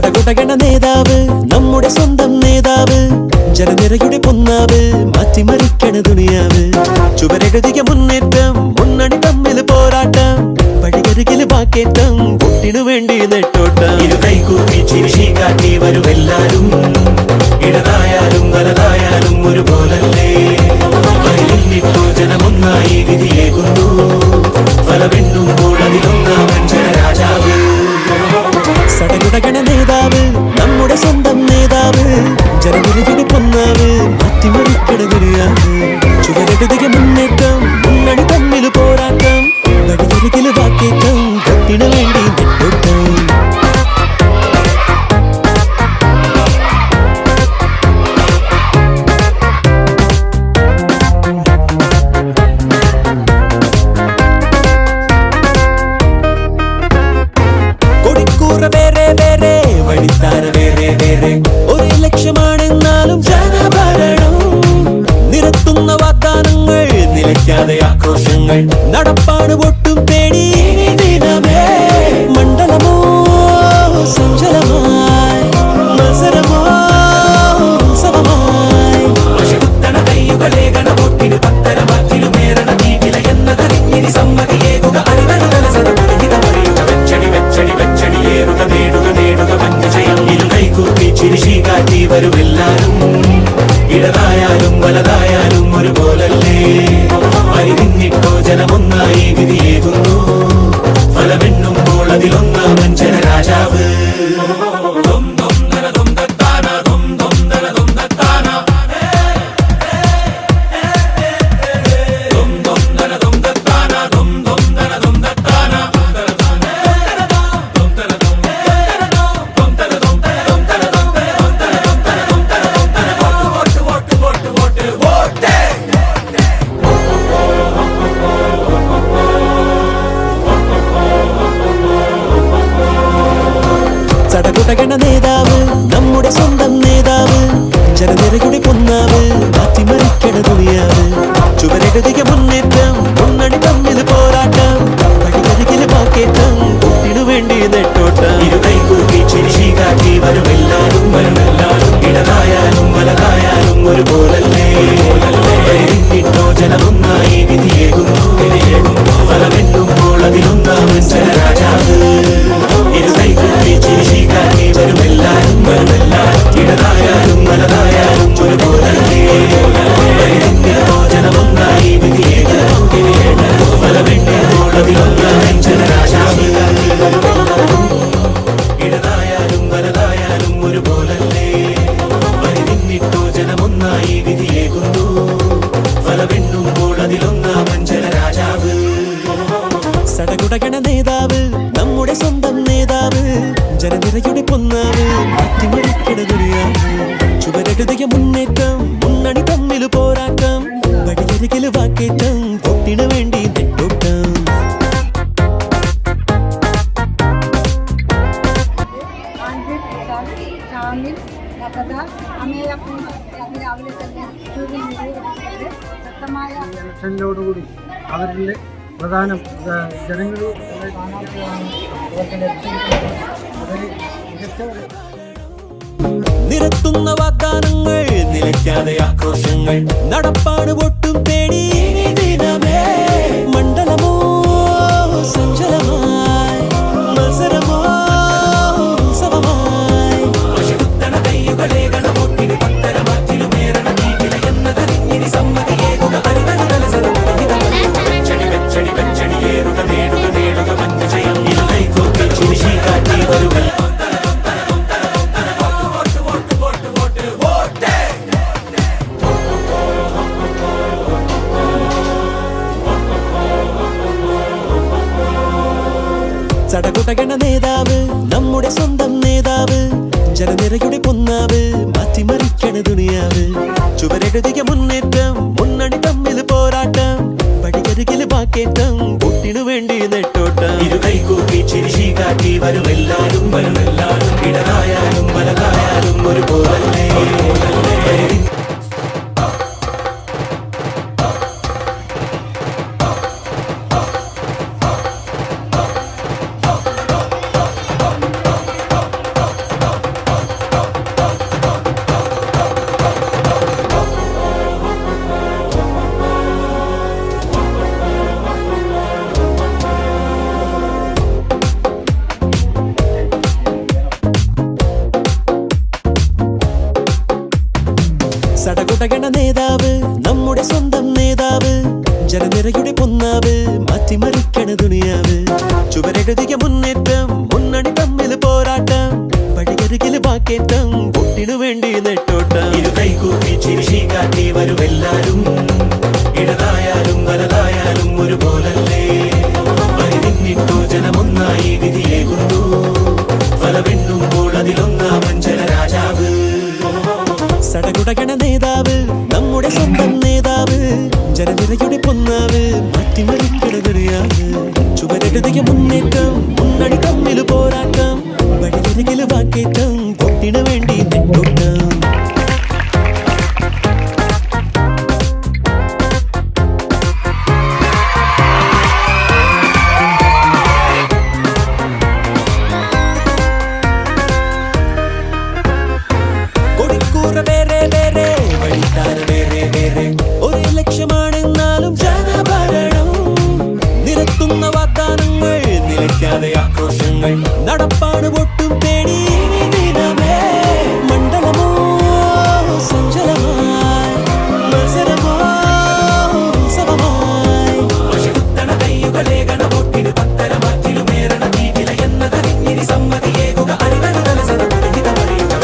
നേതാവ് നമ്മുടെ സ്വന്തം നേതാവ് ജനനിരയുടെ പൊന്നാവ് മാറ്റിമറിക്കണ ദുനിയാവ് ചുവരെഴുതിയ മുന്നേറ്റം മുന്നണി തമ്മിൽ പോരാട്ടം വഴികരുകിൽ വാക്കേറ്റം കുട്ടിനു വേണ്ടി നെട്ടോട്ടം. ഇരു കൈകൂപ്പി ചിരിശി കാട്ടി വരുമെല്ലാരും ഇടതായാലും വലതായാലും ഒരുപോലല്ലേ? ജനമൊന്നായി വിധിയേകുന്നു ഫലമെണ്ണുമ്പോൾ അതിലൊന്നാമൻ the bucket. ആഘോഷങ്ങൾ നടപ്പാട് ഒട്ടും തേടി ഇനി ദിനമേ മണ്ഡലമോ സഞ്ചലമായി മത്സരമോ ഉത്സവമായി വശകുത്തണ കയ്യുകളെ ഗണവോട്ടിന് പത്തര മാറ്റിലുമേറണ നീതില എന്നതറിഞ്ഞിനി സമ്മതിയേകുക അറിവരുതല സദപുരഹിതമറിയുക വെച്ചടി വെച്ചടി വെച്ചടിയേറുക നേടുക നേടുക വഞ്ചയം ഇരു കൈകൂപ്പി ചിരിശി കാട്ടി വരുമെല്ലാരും ഇടതായാലും വലതായാലും ഒരുപോലല്ലേ വരി നിന്നിട്ടോ ജനമൊന്നായി വിധിയേകുന്നു ഫലമെണ്ണുമ്പോൾ അതിലൊന്നാമൻ ജനരാജാവ്. മാറ്റിമറിക്കണ ദുനിയാവ് ചുവരെഴുതിയ മുന്നേറ്റം മുന്നണി തമ്മിൽ പോരാട്ടം വഴിയരികിൽ വാക്കേറ്റം വോട്ടിനു വേണ്ടി നെട്ടോട്ടം. ഇലക്ഷനിലോടുകൂടി അവരിൽ പ്രധാന ജനങ്ങൾ അവർക്ക് ലഭിച്ചിരിക്കുന്നത് അവർ മികച്ച നിരത്തുന്ന വാഗ്ദാനങ്ങൾ നിലയ്ക്കാതെ ആഘോഷങ്ങൾ നടപ്പാണ് ഒട്ടും തേടി ചടകുടകണ നേതാവ് നമ്മുടെ സ്വന്തം നേതാവ് ജനനിരയുടെ പൊന്നാവ് മാറ്റിമറിക്കണ ദുനിയാവ് ചുവരെഴുതിയ മുന്നേറ്റം മുന്നണി തമ്മിൽ പോരാട്ടം പടികരുകിൽ വാക്കേറ്റം കുട്ടിനു വേണ്ടി നെട്ടോട്ടം. ഇരു കൈകൂപ്പി ചിരിശി കാട്ടി വരുമെല്ലാരും വരുമെല്ലാരും ഇടതായാലും വലതായാലും ഒരുപോലല്ലേ വരി ജനനിരയുടെ പൊന്നാവ് മാറ്റിമറിക്കണ ദുനിയാവ് ചുവരെഴുതിയ മുന്നേറ്റം മുന്നണി തമ്മിൽ പോരാട്ടം. വഴിയരികിൽ വാക്കേറ്റം പൊട്ടിനു വേണ്ടി നെട്ടോട്ടം. കൈകൂപ്പി ചിരിശി കാട്ടി വരുമെല്ലാരും. ജനനിരയുടെ പൊന്നാവ് മാറ്റിമറിക്കണ ദുനിയാവ് ചുവരെഴുതിയ മുന്നേറ്റം മുന്നണി തമ്മിൽ പോരാട്ടം. വഴിയരികിൽ വാക്കേറ്റം പൊട്ടിനു വേണ്ടി നെട്ടോട്ടം.